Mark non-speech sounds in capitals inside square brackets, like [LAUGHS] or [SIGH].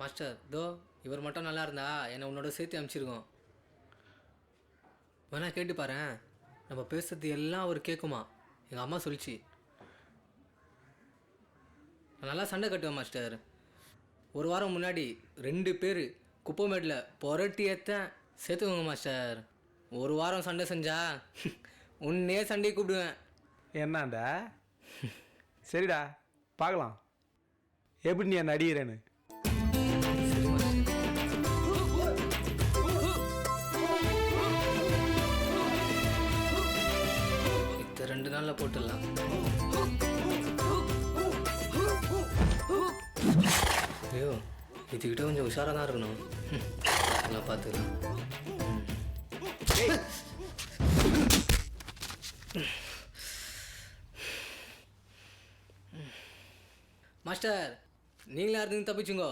Master தோ இவர் மட்டும் நல்லா இருந்தா என்னை உன்னோட சேர்த்து அனுப்பிச்சிருக்கோம் வேணா கேட்டு பாரு நம்ம பேசுறது எல்லாம் அவர் கேட்குமா? எங்கள் அம்மா சொல்லிச்சு. நான் நல்லா சண்டை கட்டுவேன் மாஸ்டர். ஒரு வாரம் முன்னாடி ரெண்டு பேர் குப்பைமேட்டில் புரட்டி ஏற்றேன் சேர்த்துக்கோங்க மாஸ்டர். ஒரு வாரம் சண்டை செஞ்சா [LAUGHS] உன்னே சண்டையை கூப்பிடுவேன். என்னடா? சரிடா பார்க்கலாம். எப்படி நீ என்ன அடிக்கிறேன்னு? நாளில் போட்டுடலாம். ஐயோ இதுக்கிட்ட கொஞ்சம் உஷாராக தான் இருக்கணும். நல்லா பார்த்துக்கலாம் மாஸ்டர் நீங்களா இருந்து தப்பிச்சுங்கோ